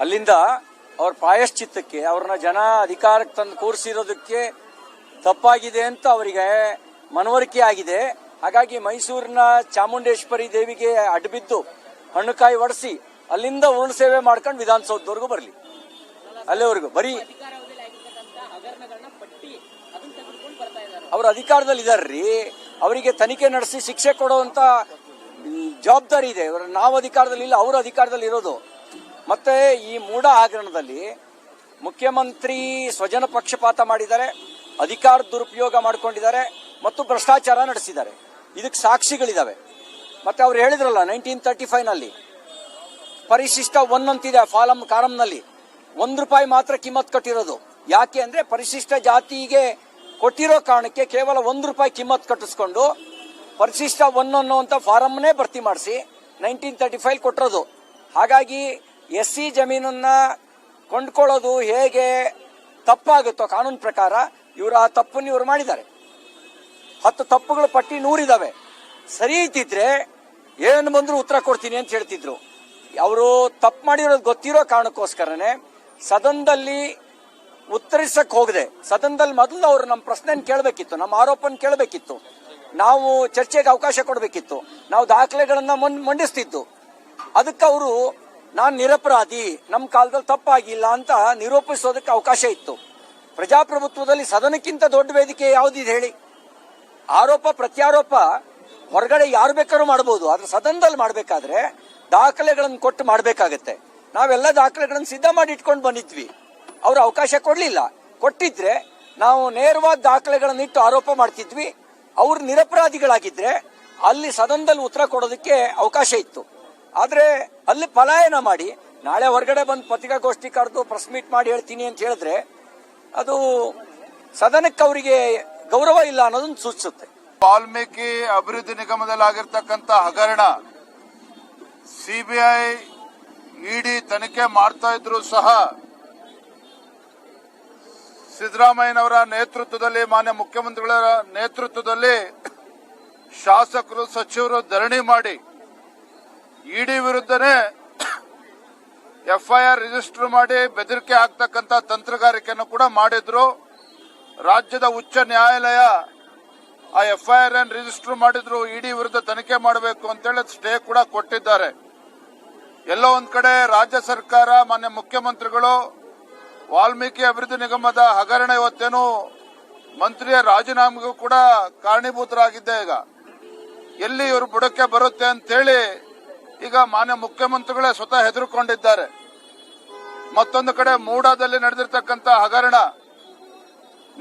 ಅಲ್ಲಿಂದ ಅವ್ರ ಪ್ರಾಯಶ್ಚಿತ್ತಕ್ಕೆ, ಅವ್ರನ್ನ ಜನ ಅಧಿಕಾರಕ್ಕೆ ತಂದು ಕೂರಿಸಿರೋದಕ್ಕೆ ತಪ್ಪಾಗಿದೆ ಅಂತ ಅವರಿಗೆ ಮನವರಿಕೆ ಆಗಿದೆ. ಹಾಗಾಗಿ ಮೈಸೂರಿನ ಚಾಮುಂಡೇಶ್ವರಿ ದೇವಿಗೆ ಅಡ್ಬಿದ್ದು ಹಣ್ಣುಕಾಯಿ ಒಡಿಸಿ ಅಲ್ಲಿಂದ ಉರುಳು ಸೇವೆ ಮಾಡ್ಕೊಂಡು ವಿಧಾನಸೌಧದವರೆಗೂ ಬರಲಿ. ಅಲ್ಲಿವರೆಗೂ ಬರೀ ಅವರು ಅಧಿಕಾರದಲ್ಲಿ ಇದಾರ್ರಿ ಅವರಿಗೆ ತನಿಖೆ ನಡೆಸಿ ಶಿಕ್ಷೆ ಕೊಡುವಂತ ಜವಾಬ್ದಾರಿ ಇದೆ. ನಾವು ಅಧಿಕಾರದಲ್ಲಿ ಇಲ್ಲ ಅವರು ಅಧಿಕಾರದಲ್ಲಿ ಇರೋದು ಮತ್ತೆ ಈ ಮೂಢ ಹಗರಣದಲ್ಲಿ ಮುಖ್ಯಮಂತ್ರಿ ಸ್ವಜನ ಪಕ್ಷಪಾತ ಮಾಡಿದ್ದಾರೆ, ಅಧಿಕಾರ ದುರುಪಯೋಗ ಮಾಡಿಕೊಂಡಿದ್ದಾರೆ ಮತ್ತು ಭ್ರಷ್ಟಾಚಾರ ನಡೆಸಿದ್ದಾರೆ. ಇದಕ್ಕೆ ಸಾಕ್ಷಿಗಳಿದ್ದಾವೆ ಮತ್ತೆ ಅವ್ರು ಹೇಳಿದ್ರಲ್ಲ ನೈನ್ಟೀನ್ ತರ್ಟಿ ಫೈವ್ನಲ್ಲಿ, ಪರಿಶಿಷ್ಟ ಒನ್ ಅಂತಿದೆ, ಫಾಲಂ, ಕಾರಂನಲ್ಲಿ. ಒಂದು ರೂಪಾಯಿ ಮಾತ್ರ ಕಿಮ್ಮತ್ ಕಟ್ಟಿರೋದು. ಯಾಕೆ ಅಂದ್ರೆ ಪರಿಶಿಷ್ಟ ಜಾತಿಗೆ ಕೊಟ್ಟಿರೋ ಕಾರಣಕ್ಕೆ ಕೇವಲ ಒಂದು ರೂಪಾಯಿ ಕಿಮ್ಮತ್ ಕಟ್ಟಿಸ್ಕೊಂಡು ಪರಿಶಿಷ್ಟ ಒನ್ ಅನ್ನುವಂತ ಫಾರಮ್ನೇ ಭರ್ತಿ ಮಾಡಿಸಿ ನೈನ್ಟೀನ್ ತರ್ಟಿ ಫೈವ್ ಕೊಟ್ಟಿರೋದು. ಹಾಗಾಗಿ ಎಸ್ ಸಿ ಜಮೀನನ್ನ ಕೊಂಡ್ಕೊಳ್ಳೋದು ಹೇಗೆ ತಪ್ಪಾಗುತ್ತೋ ಕಾನೂನು ಪ್ರಕಾರ ಇವರು ಆ ತಪ್ಪನ್ನು ಇವರು ಮಾಡಿದ್ದಾರೆ. ಹತ್ತು ತಪ್ಪುಗಳ ಪಟ್ಟಿ ನೂರಿದಾವೆ. ಸರಿ ಇದ್ದಿದ್ರೆ ಏನು ಬಂದ್ರು ಉತ್ತರ ಕೊಡ್ತೀನಿ ಅಂತ ಹೇಳ್ತಿದ್ರು. ಅವರು ತಪ್ಪು ಮಾಡಿರೋದು ಗೊತ್ತಿರೋ ಕಾರಣಕ್ಕೋಸ್ಕರನೇ ಸದನದಲ್ಲಿ ಉತ್ತರಿಸಕ್ ಹೋಗದೆ. ಸದನದಲ್ಲಿ ಮೊದಲು ಅವರು ನಮ್ಮ ಪ್ರಶ್ನೆ ಕೇಳಬೇಕಿತ್ತು, ನಮ್ಮ ಆರೋಪನ ಕೇಳಬೇಕಿತ್ತು. ನಾವು ಚರ್ಚೆಗೆ ಅವಕಾಶ ಕೊಡಬೇಕಿತ್ತು. ನಾವು ದಾಖಲೆಗಳನ್ನ ಮಂಡಿಸ್ತಿದ್ದು. ಅದಕ್ಕೆ ಅವರು ನಾನು ನಿರಪರಾಧಿ ನಮ್ಮ ಕಾಲದಲ್ಲಿ ತಪ್ಪಾಗಿಲ್ಲ ಅಂತ ನಿರೂಪಿಸೋದಕ್ಕೆ ಅವಕಾಶ ಇತ್ತು. ಪ್ರಜಾಪ್ರಭುತ್ವದಲ್ಲಿ ಸದನಕ್ಕಿಂತ ದೊಡ್ಡ ವೇದಿಕೆ ಯಾವುದಿದೆ ಹೇಳಿ? ಆರೋಪ, ಪ್ರತ್ಯಾರೋಪ ಹೊರಗಡೆ ಯಾರು ಬೇಕಾದ್ರೂ ಮಾಡಬಹುದು ಆದ್ರೆ ಸದನದಲ್ಲಿ ಮಾಡಬೇಕಾದ್ರೆ ದಾಖಲೆಗಳನ್ನು ಕೊಟ್ಟು ಮಾಡಬೇಕಾಗತ್ತೆ. ನಾವೆಲ್ಲ ದಾಖಲೆಗಳನ್ನು ಸಿದ್ಧ ಮಾಡಿ ಇಟ್ಕೊಂಡು ಬಂದಿದ್ವಿ. ಅವರು ಅವಕಾಶ ಕೊಡಲಿಲ್ಲ. ಕೊಟ್ಟಿದ್ರೆ ನಾವು ನೇರವಾದ ದಾಖಲೆಗಳನ್ನು ಇಟ್ಟು ಆರೋಪ ಮಾಡ್ತಿದ್ವಿ. ಅವರು ನಿರಪರಾಧಿಗಳಾಗಿದ್ರೆ ಅಲ್ಲಿ ಸದನದಲ್ಲಿ ಉತ್ತರ ಕೊಡೋದಕ್ಕೆ ಅವಕಾಶ ಇತ್ತು. ಆದ್ರೆ ಅಲ್ಲಿ ಪಲಾಯನ ಮಾಡಿ, ನಾಳೆ ಹೊರಗಡೆ ಬಂದು ಪತ್ರಿಕಾಗೋಷ್ಠಿ ಕರೆದು ಪ್ರೆಸ್ ಮೀಟ್ ಮಾಡಿ ಹೇಳ್ತೀನಿ ಅಂತ ಹೇಳಿದ್ರೆ ಅದು ಸದನಕ್ಕೆ ಅವರಿಗೆ ಗೌರವ ಇಲ್ಲ ಅನ್ನೋದನ್ನ ಸೂಚಿಸುತ್ತೆ. ವಾಲ್ಮೀಕಿ ಅಭಿವೃದ್ಧಿ ನಿಗಮದಲ್ಲಿ ಆಗಿರ್ತಕ್ಕಂಥ ಹಗರಣ ಸಿಬಿಐ ಇಡಿ ತನಿಖೆ ಮಾಡ್ತಾ ಇದ್ರು ಸಹ ಸಿದ್ದರಾಮಯ್ಯನವರ ನೇತೃತ್ವದಲ್ಲಿ, ಮಾನ್ಯ ಮುಖ್ಯಮಂತ್ರಿಗಳ ನೇತೃತ್ವದಲ್ಲಿ ಶಾಸಕರು, ಸಚಿವರು ಧರಣಿ ಮಾಡಿ ಇಡಿ ವಿರುದ್ಧನೇ ಎಫ್ಐಆರ್ ರಿಜಿಸ್ಟರ್ ಮಾಡಿ ಬೆದರಿಕೆ ಆಗ್ತಕ್ಕಂಥ ತಂತ್ರಗಾರಿಕೆಯನ್ನು ಕೂಡ ಮಾಡಿದ್ರು. ರಾಜ್ಯದ ಉಚ್ಚ ನ್ಯಾಯಾಲಯ ಆ ಎಫ್ಐಆರ್ ಅನ್ನು ರಿಜಿಸ್ಟರ್ ಮಾಡಿದ್ರು, ಇಡಿ ವಿರುದ್ಧ ತನಿಖೆ ಮಾಡಬೇಕು ಅಂತೇಳಿ ಸ್ಟೇ ಕೂಡ ಕೊಟ್ಟಿದ್ದಾರೆ. ಎಲ್ಲೋ ಒಂದ್ ಕಡೆ ರಾಜ್ಯ ಸರ್ಕಾರ, ಮಾನ್ಯ ಮುಖ್ಯಮಂತ್ರಿಗಳು, ವಾಲ್ಮೀಕಿ ಅಭಿವೃದ್ಧಿ ನಿಗಮದ ಹಗರಣ ಇವತ್ತೇನು ಮಂತ್ರಿಯ ರಾಜೀನಾಮೆಗೂ ಕೂಡ ಕಾರಣೀಭೂತರಾಗಿದ್ದೆ ಈಗ. ಎಲ್ಲಿ ಇವರು ಬುಡಕ್ಕೆ ಬರುತ್ತೆ ಅಂತೇಳಿ ಈಗ ಮಾನ್ಯ ಮುಖ್ಯಮಂತ್ರಿಗಳೇ ಸ್ವತಃ ಹೆದರ್ಕೊಂಡಿದ್ದಾರೆ. ಮತ್ತೊಂದು ಕಡೆ ಮೂಡಾದಲ್ಲಿ ನಡೆದಿರ್ತಕ್ಕಂಥ ಹಗರಣ,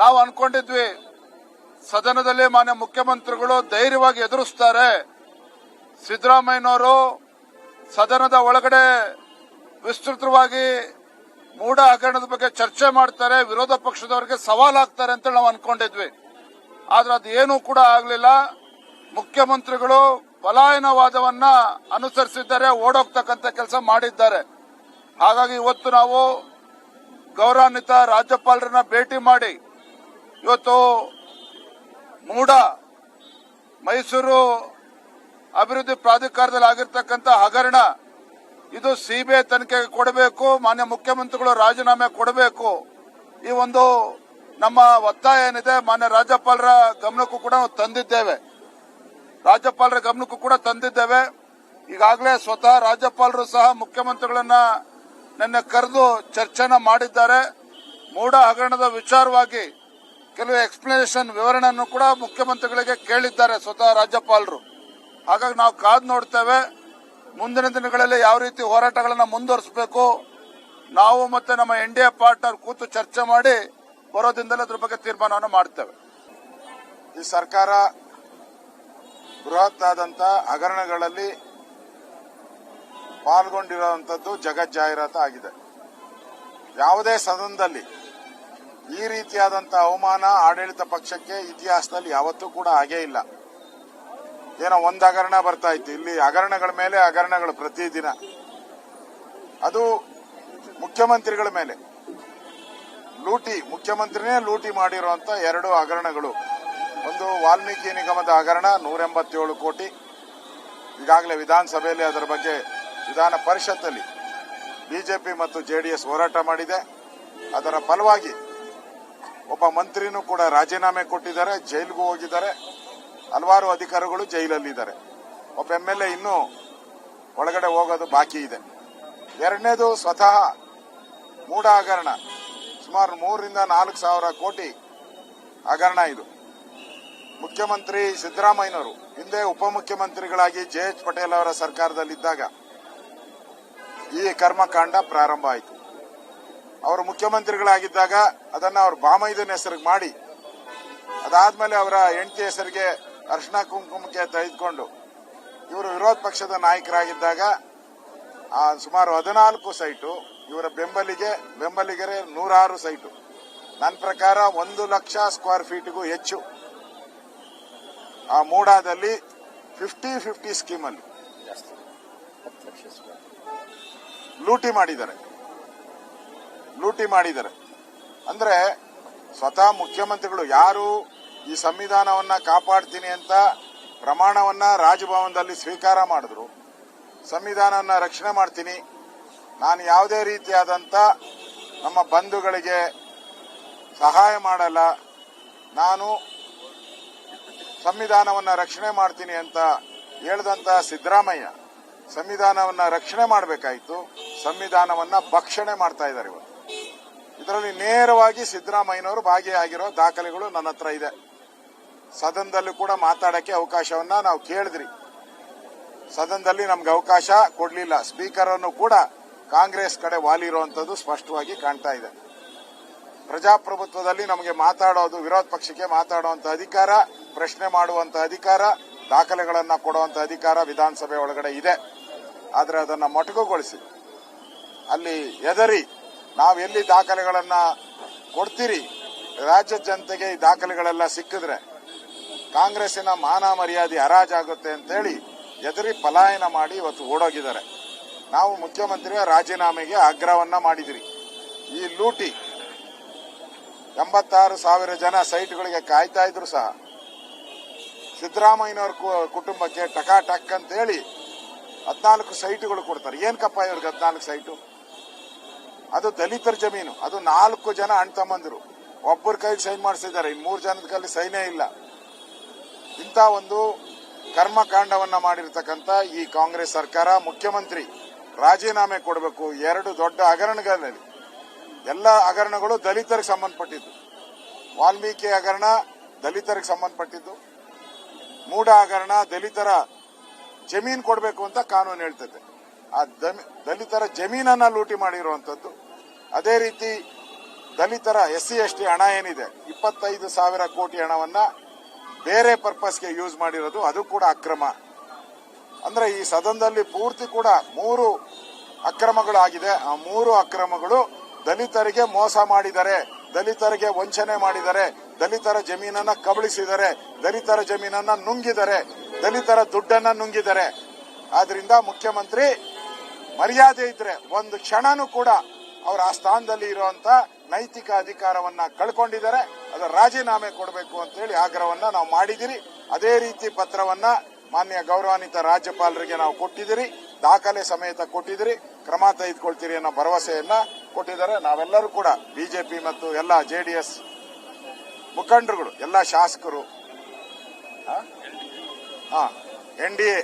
ನಾವು ಅನ್ಕೊಂಡಿದ್ವಿ, ಸದನದಲ್ಲಿ ಮಾನ್ಯ ಮುಖ್ಯಮಂತ್ರಿಗಳು ಧೈರ್ಯವಾಗಿ ಎದುರಿಸ್ತಾರೆ. ಸಿದ್ದರಾಮಯ್ಯನವರು ಸದನದ ಒಳಗಡೆ ವಿಸ್ತೃತವಾಗಿ ಮೂಡ ಹಗರಣದ ಬಗ್ಗೆ ಚರ್ಚೆ ಮಾಡ್ತಾರೆ, ವಿರೋಧ ಪಕ್ಷದವರಿಗೆ ಸವಾಲಾಗ್ತಾರೆ ಅಂತ ನಾವು ಅನ್ಕೊಂಡಿದ್ವಿ. ಆದ್ರೆ ಅದೇನೂ ಕೂಡ ಆಗಲಿಲ್ಲ. ಮುಖ್ಯಮಂತ್ರಿಗಳು ಪಲಾಯನವಾದವನ್ನ ಅನುಸರಿಸಿದ್ದಾರೆ ಓಡೋಗ್ತಕ್ಕಂಥ ಕೆಲಸ ಮಾಡಿದ್ದಾರೆ. ಹಾಗಾಗಿ ಇವತ್ತು ನಾವು ಗೌರವಾನ್ವಿತ ರಾಜ್ಯಪಾಲರನ್ನ ಭೇಟಿ ಮಾಡಿ ಇವತ್ತು ಮೂಡ ಮೈಸೂರು ಅಭಿವೃದ್ಧಿ ಪ್ರಾಧಿಕಾರದಲ್ಲಿ ಆಗಿರ್ತಕ್ಕಂಥ ಹಗರಣ ಇದು ಸಿಬಿಐ ತನಿಖೆಗೆ ಕೊಡಬೇಕು, ಮಾನ್ಯ ಮುಖ್ಯಮಂತ್ರಿಗಳು ರಾಜೀನಾಮೆ ಕೊಡಬೇಕು. ಈ ಒಂದು ನಮ್ಮ ಒತ್ತಾಯ ಏನಿದೆ, ಮಾನ್ಯ ರಾಜ್ಯಪಾಲರ ಗಮನಕ್ಕೂ ಕೂಡ ತಂದಿದ್ದೇವೆ. ರಾಜ್ಯಪಾಲರ ಗಮನಕ್ಕೂ ಕೂಡ ತಂದಿದ್ದೇವೆ. ಈಗಾಗಲೇ ಸ್ವತಃ ರಾಜ್ಯಪಾಲರು ಸಹ ಮುಖ್ಯಮಂತ್ರಿಗಳನ್ನ ನಿನ್ನೆ ಕರೆದು ಚರ್ಚೆನ ಮಾಡಿದ್ದಾರೆ. ಮೂಡ ಹಗರಣದ ವಿಚಾರವಾಗಿ ಕೆಲವು ಎಕ್ಸ್ಪ್ಲನೇಷನ್ ವಿವರಣೆಯನ್ನು ಕೂಡ ಮುಖ್ಯಮಂತ್ರಿಗಳಿಗೆ ಕೇಳಿದ್ದಾರೆ ಸ್ವತಃ ರಾಜ್ಯಪಾಲರು. ಹಾಗಾಗಿ ನಾವು ಕಾದು ನೋಡ್ತೇವೆ. ಮುಂದಿನ ದಿನಗಳಲ್ಲಿ ಯಾವ ರೀತಿ ಹೋರಾಟಗಳನ್ನು ಮುಂದುವರಿಸಬೇಕು. ನಾವು ಮತ್ತೆ ನಮ್ಮ ಎನ್ ಡಿ ಪಾರ್ಟ್ನರ್ ಕೂತು ಚರ್ಚೆ ಮಾಡಿ ಬರೋದಿಂದಲೇ ಅದ್ರ ಬಗ್ಗೆ ತೀರ್ಮಾನವನ್ನು ಮಾಡ್ತೇವೆ. ಈ ಸರ್ಕಾರ ಬೃಹತ್ ಆದಂತ ಹಗರಣಗಳಲ್ಲಿ ಪಾಲ್ಗೊಂಡಿರುವಂತದ್ದು ಜಗತ್ ಜಾಹೀರಾತು ಆಗಿದೆ. ಯಾವುದೇ ಸದನದಲ್ಲಿ ಈ ರೀತಿಯಾದಂತಹ ಅವಮಾನ ಆಡಳಿತ ಪಕ್ಷಕ್ಕೆ ಇತಿಹಾಸದಲ್ಲಿ ಯಾವತ್ತೂ ಕೂಡ ಹಾಗೇ ಇಲ್ಲ. ಏನೋ ಒಂದು ಹಗರಣ ಬರ್ತಾ ಇತ್ತು. ಇಲ್ಲಿ ಹಗರಣಗಳ ಮೇಲೆ ಹಗರಣಗಳು ಪ್ರತಿದಿನ. ಅದು ಮುಖ್ಯಮಂತ್ರಿಗಳ ಮೇಲೆ. ಲೂಟಿ ಮುಖ್ಯಮಂತ್ರಿನೇ ಲೂಟಿ ಮಾಡಿರುವಂತ ಎರಡು ಹಗರಣಗಳು ಒಂದು ವಾಲ್ಮೀಕಿ ನಿಗಮದ ಹಗರಣ ನೂರ ಎಂಬತ್ತೇಳು ಕೋಟಿ. ಈಗಾಗಲೇ ವಿಧಾನಸಭೆಯಲ್ಲಿ ಅದರ ಬಗ್ಗೆ ವಿಧಾನ ಪರಿಷತ್ತಲ್ಲಿ ಬಿಜೆಪಿ ಮತ್ತು ಜೆಡಿಎಸ್ ಹೋರಾಟ ಮಾಡಿದೆ. ಅದರ ಫಲವಾಗಿ ಒಬ್ಬ ಮಂತ್ರಿನೂ ಕೂಡ ರಾಜೀನಾಮೆ ಕೊಟ್ಟಿದ್ದಾರೆ, ಜೈಲಿಗೂ ಹೋಗಿದ್ದಾರೆ. ಹಲವಾರು ಅಧಿಕಾರಿಗಳು ಜೈಲಲ್ಲಿದ್ದಾರೆ. ಒಬ್ಬ ಎಂ ಎಲ್ ಎ ಇನ್ನೂ ಒಳಗಡೆ ಹೋಗೋದು ಬಾಕಿ ಇದೆ. ಎರಡನೇದು ಸ್ವತಃ ಮೂಢ ಹಗರಣ. ಸುಮಾರು ಮೂರರಿಂದ ನಾಲ್ಕು ಸಾವಿರ ಕೋಟಿ ಹಗರಣ ಇದು. ಮುಖ್ಯಮಂತ್ರಿ ಸಿದ್ದರಾಮಯ್ಯನವರು, ಹಿಂದೆ ಉಪಮುಖ್ಯಮಂತ್ರಿಗಳಾಗಿ ಜೆ ಎಚ್ ಪಟೇಲ್ ಅವರ ಸರ್ಕಾರದಲ್ಲಿದ್ದಾಗ ಈ ಕರ್ಮಕಾಂಡ ಪ್ರಾರಂಭ ಆಯಿತು. ಅವರು ಮುಖ್ಯಮಂತ್ರಿಗಳಾಗಿದ್ದಾಗ ಅದನ್ನು ಅವ್ರ ಬಾಮೈದನ ಹೆಸರಿಗೆ ಮಾಡಿ, ಅದಾದ್ಮೇಲೆ ಅವರ ಹೆಂಡತಿ ಹೆಸರಿಗೆ ಅರ್ಶನ ಕುಂಕುಮಕ್ಕೆ ತೆಗೆದುಕೊಂಡು, ಇವರು ವಿರೋಧ ಪಕ್ಷದ ನಾಯಕರಾಗಿದ್ದಾಗ ಆ ಸುಮಾರು ಹದಿನಾಲ್ಕು ಸೈಟು, ಇವರ ಬೆಂಬಲಿಗೆ, ಬೆಂಬಲಿಗರೇ ನೂರಾರು ಸೈಟು. ನನ್ನ ಪ್ರಕಾರ ಒಂದು ಲಕ್ಷ ಸ್ಕ್ವೇರ್ ಫೀಟ್ಗೂ ಹೆಚ್ಚು ಆ ಮೂಡಾದಲ್ಲಿ ಫಿಫ್ಟಿ ಫಿಫ್ಟಿ ಸ್ಕೀಮಲ್ಲಿ ಲೂಟಿ ಮಾಡಿದ್ದಾರೆ. ಲೂಟಿ ಮಾಡಿದ್ದಾರೆ. ಅಂದ್ರೆ ಸ್ವತಃ ಮುಖ್ಯಮಂತ್ರಿಗಳು ಯಾರು ಈ ಸಂವಿಧಾನವನ್ನ ಕಾಪಾಡ್ತೀನಿ ಅಂತ ಪ್ರಮಾಣವನ್ನ ರಾಜಭವನದಲ್ಲಿ ಸ್ವೀಕಾರ ಮಾಡಿದ್ರು ಸಂವಿಧಾನವನ್ನ ರಕ್ಷಣೆ ಮಾಡ್ತೀನಿ ನಾನು ಯಾವುದೇ ರೀತಿಯಾದಂತ ನಮ್ಮ ಬಂಧುಗಳಿಗೆ ಸಹಾಯ ಮಾಡಲ್ಲ ನಾನು ಸಂವಿಧಾನವನ್ನ ರಕ್ಷಣೆ ಮಾಡ್ತೀನಿ ಅಂತ ಹೇಳಿದಂತ ಸಿದ್ದರಾಮಯ್ಯ ಸಂವಿಧಾನವನ್ನ ರಕ್ಷಣೆ ಮಾಡಬೇಕಾಯಿತು. ಸಂವಿಧಾನವನ್ನ ಭಕ್ಷಣೆ ಮಾಡ್ತಾ ಇದ್ದಾರೆ ಇವರು. ಇದರಲ್ಲಿ ನೇರವಾಗಿ ಸಿದ್ದರಾಮಯ್ಯನವರು ಭಾಗಿಯಾಗಿರೋ ದಾಖಲೆಗಳು ನನ್ನ ಹತ್ರ ಇದೆ. ಸದನದಲ್ಲೂ ಕೂಡ ಮಾತಾಡಕ್ಕೆ ಅವಕಾಶವನ್ನ ನಾವು ಕೇಳಿದ್ರಿ. ಸದನದಲ್ಲಿ ನಮ್ಗೆ ಅವಕಾಶ ಕೊಡಲಿಲ್ಲ. ಸ್ಪೀಕರ್ ಅನ್ನು ಕೂಡ ಕಾಂಗ್ರೆಸ್ ಕಡೆ ವಾಲಿರುವಂತದ್ದು ಸ್ಪಷ್ಟವಾಗಿ ಕಾಣ್ತಾ ಇದೆ. ಪ್ರಜಾಪ್ರಭುತ್ವದಲ್ಲಿ ನಮಗೆ ಮಾತಾಡೋದು ವಿರೋಧ ಪಕ್ಷಕ್ಕೆ ಮಾತಾಡುವಂತ ಅಧಿಕಾರ, ಪ್ರಶ್ನೆ ಮಾಡುವಂತ ಅಧಿಕಾರ, ದಾಖಲೆಗಳನ್ನು ಕೊಡುವಂತ ಅಧಿಕಾರ ವಿಧಾನಸಭೆ ಒಳಗಡೆ ಇದೆ. ಆದರೆ ಅದನ್ನ ಮೊಟಕುಗೊಳಿಸಿ. ಅಲ್ಲಿ ಎದರಿ ನಾವು ಎಲ್ಲಿ ದಾಖಲೆಗಳನ್ನ ಕೊಡ್ತೀರಿ? ರಾಜ್ಯ ಜನತೆಗೆ ಈ ದಾಖಲೆಗಳೆಲ್ಲ ಸಿಕ್ಕಿದ್ರೆ ಕಾಂಗ್ರೆಸ್ಸಿನ ಮಾನ ಮರ್ಯಾದೆ ಹರಾಜಾಗುತ್ತೆ ಅಂತೇಳಿ ಎದರಿ ಪಲಾಯನ ಮಾಡಿ ಇವತ್ತು ಓಡೋಗಿದ್ದಾರೆ. ನಾವು ಮುಖ್ಯಮಂತ್ರಿಯ ರಾಜೀನಾಮೆಗೆ ಆಗ್ರಹವನ್ನ ಮಾಡಿದಿರಿ. ಈ ಲೂಟಿ ಎಂಬತ್ತಾರು ಸಾವಿರ ಜನ ಸೈಟ್ಗಳಿಗೆ ಕಾಯ್ತಾ ಇದ್ರು ಸಹ. ಸಿದ್ದರಾಮಯ್ಯನವ್ರ ಕುಟುಂಬಕ್ಕೆ ಟಕಾ ಟಕ್ ಅಂತೇಳಿ ಹದಿನಾಲ್ಕು ಸೈಟುಗಳು ಕೊಡ್ತಾರೆ. ಏನ್ಕಪ್ಪ ಇವ್ರಿಗೆ ಹದಿನಾಲ್ಕು ಸೈಟು? ಅದು ದಲಿತರ ಜಮೀನು. ಅದು ನಾಲ್ಕು ಜನ ಅಣ್ಣ ತಮ್ಮಂದಿರು ಒಬ್ಬರ ಕೈ ಸೈನ್ ಮಾಡಿಸಿದ್ದಾರೆ. ಇನ್ ಮೂರು ಜನದ ಕೈಲಿ ಸೈನೇ ಇಲ್ಲ. ಇಂಥ ಒಂದು ಕರ್ಮಕಾಂಡವನ್ನ ಮಾಡಿರ್ತಕ್ಕಂಥ ಈ ಕಾಂಗ್ರೆಸ್ ಸರ್ಕಾರ ಮುಖ್ಯಮಂತ್ರಿ ರಾಜೀನಾಮೆ ಕೊಡಬೇಕು. ಎರಡು ದೊಡ್ಡ ಹಗರಣಗಳಲ್ಲಿ. ಎಲ್ಲ ಹಗರಣಗಳು ದಲಿತರಿಗೆ ಸಂಬಂಧಪಟ್ಟಿದ್ದು. ವಾಲ್ಮೀಕಿ ಹಗರಣ ದಲಿತರಿಗೆ ಸಂಬಂಧಪಟ್ಟಿದ್ದು. ಮೂಡ ಹಗರಣ ದಲಿತರ ಜಮೀನು ಕೊಡಬೇಕು ಅಂತ ಕಾನೂನು ಹೇಳ್ತದೆ. ಆ ದಲಿತರ ಜಮೀನನ್ನ ಲೂಟಿ ಮಾಡಿರುವಂತದ್ದು ಅದೇ ರೀತಿ ದಲಿತರ ಎಸ್ ಸಿ ಎಸ್ ಟಿ ಹಣ ಏನಿದೆ, ಇಪ್ಪತ್ತೈದು ಸಾವಿರ ಕೋಟಿ ಹಣವನ್ನ ಬೇರೆ ಪರ್ಪಸ್ಗೆ ಯೂಸ್ ಮಾಡಿರೋದು, ಅದು ಕೂಡ ಅಕ್ರಮ. ಅಂದ್ರೆ ಈ ಸದನದಲ್ಲಿ ಪೂರ್ತಿ ಕೂಡ ಮೂರು ಅಕ್ರಮಗಳು ಆಗಿದೆ ಆ ಮೂರು ಅಕ್ರಮಗಳು ದಲಿತರಿಗೆ ಮೋಸ ಮಾಡಿದರೆ, ದಲಿತರಿಗೆ ವಂಚನೆ ಮಾಡಿದರೆ, ದಲಿತರ ಜಮೀನನ್ನ ಕಬಳಿಸಿದರೆ, ದಲಿತರ ಜಮೀನನ್ನ ನುಂಗಿದರೆ, ದಲಿತರ ದುಡ್ಡನ್ನ ನುಂಗಿದರೆ, ಆದ್ರಿಂದ ಮುಖ್ಯಮಂತ್ರಿ ಮರ್ಯಾದೆ ಇದ್ರೆ ಒಂದು ಕ್ಷಣನೂ ಕೂಡ ಅವರ ಆ ಸ್ಥಾನದಲ್ಲಿ ಇರುವಂತ ನೈತಿಕ ಅಧಿಕಾರವನ್ನ ಕಳ್ಕೊಂಡಿದ್ದಾರೆ. ಅದರ ರಾಜೀನಾಮೆ ಕೊಡಬೇಕು ಅಂತ ಹೇಳಿ ಆಗ್ರಹವನ್ನ ನಾವು ಮಾಡಿದಿರಿ ಅದೇ ರೀತಿ ಪತ್ರವನ್ನ ಮಾನ್ಯ ಗೌರವಾನ್ವಿತ ರಾಜ್ಯಪಾಲರಿಗೆ ನಾವು ಕೊಟ್ಟಿದ್ದೀರಿ. ದಾಖಲೆ ಸಮೇತ ಕೊಟ್ಟಿದ್ದೀರಿ. ಕ್ರಮ ತೆಗೆದುಕೊಳ್ತೀರಿ ಅನ್ನೋ ಭರವಸೆಯನ್ನ ಕೊಟ್ಟಿದ್ದಾರೆ. ನಾವೆಲ್ಲರೂ ಕೂಡ ಬಿಜೆಪಿ ಮತ್ತು ಎಲ್ಲ ಜೆ ಡಿ ಎಸ್ ಮುಖಂಡರುಗಳು, ಎಲ್ಲ ಶಾಸಕರು ಹಾಂ N D A,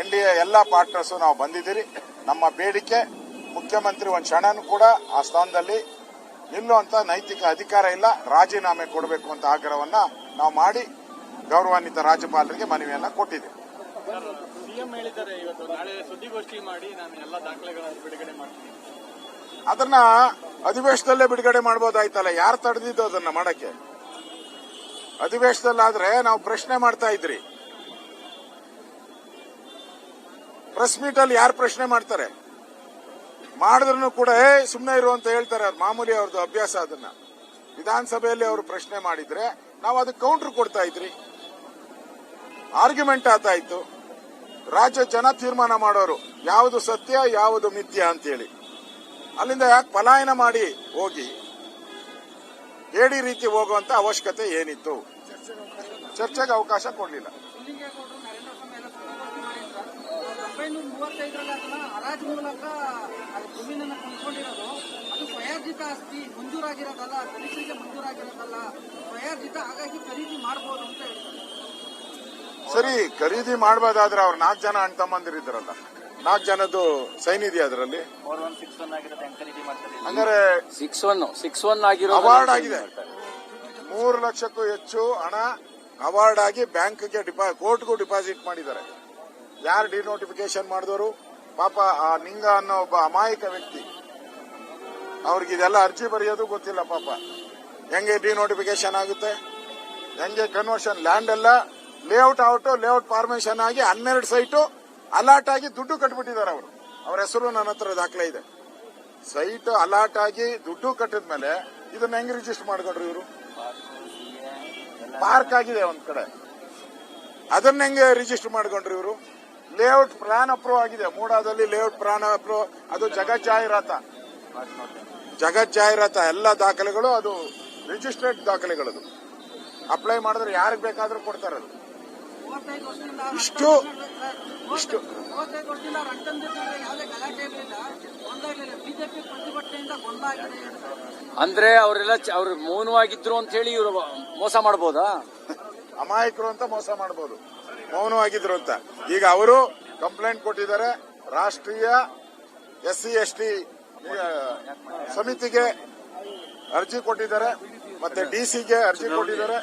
N D A ಎಲ್ಲ ಪಾರ್ಟ್ನರ್ಸು ನಾವು ಬಂದಿದ್ದೀರಿ. ನಮ್ಮ ಬೇಡಿಕೆ, ಮುಖ್ಯಮಂತ್ರಿ ಒಂದು ಕ್ಷಣನೂ ಕೂಡ ಆ ಸ್ಥಾನದಲ್ಲಿ ನಿಲ್ಲುವಂತ ನೈತಿಕ ಅಧಿಕಾರ ಇಲ್ಲ. ರಾಜೀನಾಮೆ ಕೊಡಬೇಕು ಅಂತ ಆಗ್ರಹವನ್ನ ನಾವು ಮಾಡಿ ಗೌರವಾನ್ವಿತ ರಾಜ್ಯಪಾಲರಿಗೆ ಮನವಿಯನ್ನ ಕೊಟ್ಟಿದೆ ಸಿಎಂ ಹೇಳಿದ್ದಾರೆ, ಇವತ್ತು ನಾಳೆ ಸುದ್ದಿಗೋಷ್ಠಿ ಮಾಡಿ ನಾನು ಎಲ್ಲ ದಾಖಲೆಗಳನ್ನು ಬಿಡುಗಡೆ ಮಾಡ್ತೀನಿ. ಅದನ್ನ ಅಧಿವೇಶನದಲ್ಲೇ ಬಿಡುಗಡೆ ಮಾಡ್ಬೋದಾಯ್ತಲ್ಲ? ಯಾರು ತಡೆದಿದ್ದು ಅದನ್ನ ಮಾಡಕ್ಕೆ? ಅಧಿವೇಶನದಲ್ಲಾದ್ರೆ ನಾವು ಪ್ರಶ್ನೆ ಮಾಡ್ತಾ ಇದ್ರಿ. ಪ್ರೆಸ್ ಮೀಟ್ ಅಲ್ಲಿ ಯಾರು ಪ್ರಶ್ನೆ ಮಾಡ್ತಾರೆ? ಮಾಡಿದ್ರು ಕೂಡ ಸುಮ್ಮನೆ ಇರು ಅಂತ ಹೇಳ್ತಾರೆ. ಮಾಮೂಲಿ ಅವ್ರದ್ದು ಅಭ್ಯಾಸ ಅದನ್ನ. ವಿಧಾನಸಭೆಯಲ್ಲಿ ಅವರು ಪ್ರಶ್ನೆ ಮಾಡಿದ್ರೆ ನಾವು ಅದಕ್ಕೆ ಕೌಂಟರ್ ಕೊಡ್ತಾ ಇದ್ರಿ. ಆರ್ಗ್ಯುಮೆಂಟ್ ಆತಾಯ್ತು. ರಾಜ್ಯ ಜನ ತೀರ್ಮಾನ ಮಾಡೋರು. ಯಾವುದು ಸತ್ಯ, ಯಾವುದು ಮಿಥ್ಯ ಅಂತೇಳಿ. ಅಲ್ಲಿಂದ ಯಾಕೆ ಪಲಾಯನ ಮಾಡಿ ಹೋಗಿ? ಹೇಳಿ ರೀತಿ ಹೋಗುವಂತ ಅವಶ್ಯಕತೆ ಏನಿತ್ತು? ಚರ್ಚೆಗೆ ಅವಕಾಶ ಕೊಡಲಿಲ್ಲ. ಸರಿ ಖರೀದಿ ಮಾಡಬಹುದಾದ್ರೆ ಅವ್ರ ನಾಲ್ಕು ಜನ ಅಣ್ಣ ತಮ್ಮಂದಿರಿದ್ರಲ್ಲ ನಾಲ್ಕು ಜನದ್ದು ಸೈನ್ ಇದೆಯಾ ಅದರಲ್ಲಿ? ಹಂಗಾರೆ ಸಿಕ್ಸ್ ಒನ್ ಸಿಕ್ಸ್ ಒನ್ ಆಗಿರೋ ಅವಾರ್ಡ್ ಆಗಿದೆ. ಮೂರು ಲಕ್ಷಕ್ಕೂ ಹೆಚ್ಚು ಹಣ ಅವಾರ್ಡ್ ಆಗಿ ಬ್ಯಾಂಕ್ಗೆ ಡಿಪಾ ಕೋರ್ಟ್ಗೂ ಡಿಪಾಸಿಟ್ ಮಾಡಿದ್ದಾರೆ. ಯಾರು ಡಿನೋಟಿಫಿಕೇಶನ್ ಮಾಡಿದವರು? ಪಾಪ ಆ ನಿಂಗ ಅನ್ನೋ ಒಬ್ಬ ಅಮಾಯಕ ವ್ಯಕ್ತಿ. ಅವ್ರಿಗೆ ಇದೆಲ್ಲ ಅರ್ಜಿ ಬರೆಯೋದು ಗೊತ್ತಿಲ್ಲ ಪಾಪ. ಹೆಂಗೆ ಡಿನೋಟಿಫಿಕೇಶನ್ ಆಗುತ್ತೆ? ಹೆಂಗೆ ಕನ್ವರ್ಷನ್ ಲ್ಯಾಂಡ್ ಎಲ್ಲ ಲೇಔಟ್ ಔಟ್ ಲೇಔಟ್ ಫಾರ್ಮೇಶನ್ ಆಗಿ ಹನ್ನೆರಡು ಸೈಟು ಅಲಾಟ್ ಆಗಿ ದುಡ್ಡು ಕಟ್ಬಿಟ್ಟಿದ್ದಾರೆ ಅವರು. ಅವ್ರ ಹೆಸರು ನನ್ನ ಹತ್ರ ದಾಖಲೆ ಇದೆ. ಸೈಟ್ ಅಲಾಟ್ ಆಗಿ ದುಡ್ಡು ಕಟ್ಟಿದ ಮೇಲೆ ಇದನ್ನ ಹೆಂಗ್ ರಿಜಿಸ್ಟರ್ ಮಾಡ್ಕೊಂಡ್ರು ಇವರು? ಪಾರ್ಕ್ ಆಗಿದೆ ಒಂದ್ ಕಡೆ. ಅದನ್ನ ಹೆಂಗೆ ರಿಜಿಸ್ಟರ್ ಮಾಡ್ಕೊಂಡ್ರು ಇವರು? ಲೇಔಟ್ ಪ್ಲಾನ್ ಅಪ್ರೂವ್ ಆಗಿದೆ. ಮೂಡಾದಲ್ಲಿ ಲೇಔಟ್ ಪ್ಲಾನ್ ಅಪ್ರೂವ್ ಅದು ಜಗತ್ ಜಾಹೀರಾತ. ಜಗತ್ ಜಾಹೀರಾತ ಎಲ್ಲ ದಾಖಲೆಗಳು ಅದು ರಿಜಿಸ್ಟರ್ಡ್ ದಾಖಲೆಗಳದು. ಅಪ್ಲೈ ಮಾಡಿದ್ರೆ ಯಾರಿಗೆ ಬೇಕಾದ್ರೂ ಕೊಡ್ತಾರೆ ಇಷ್ಟು ಇಷ್ಟು ಅಂದ್ರೆ ಅವರೆಲ್ಲ ಚ- ಅವ್ರು ಮೌನವಾಗಿದ್ರು ಅಂತ ಹೇಳಿ ಇವರು ಮೋಸ ಮಾಡಬಹುದಾ ಅಮಾಯಕರು ಅಂತ ಮೋಸ ಮಾಡಬಹುದು ಮೌನವಾಗಿದ್ರು ಅಂತ. ಈಗ ಅವರು ಕಂಪ್ಲೇಂಟ್ ಕೊಟ್ಟಿದ್ದಾರೆ. ರಾಷ್ಟ್ರೀಯ ಎಸ್ ಸಿ ಎಸ್ ಟಿ ಸಮಿತಿಗೆ ಅರ್ಜಿ ಕೊಟ್ಟಿದ್ದಾರೆ. ಮತ್ತೆ ಡಿಸಿಗೆ ಅರ್ಜಿ ಕೊಟ್ಟಿದ್ದಾರೆ.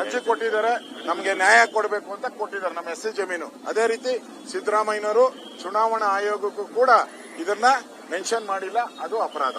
ಅರ್ಜಿ ಕೊಟ್ಟಿದ್ದಾರೆ. ನಮಗೆ ನ್ಯಾಯ ಕೊಡಬೇಕು ಅಂತ ಕೊಟ್ಟಿದ್ದಾರೆ ನಮ್ಮ ಎಸ್ ಸಿ ಜಮೀನು. ಅದೇ ರೀತಿ ಸಿದ್ದರಾಮಯ್ಯನವರು ಚುನಾವಣಾ ಆಯೋಗಕ್ಕೂ ಕೂಡ ಇದನ್ನ ಮೆನ್ಷನ್ ಮಾಡಿಲ್ಲ. ಅದು ಅಪರಾಧ.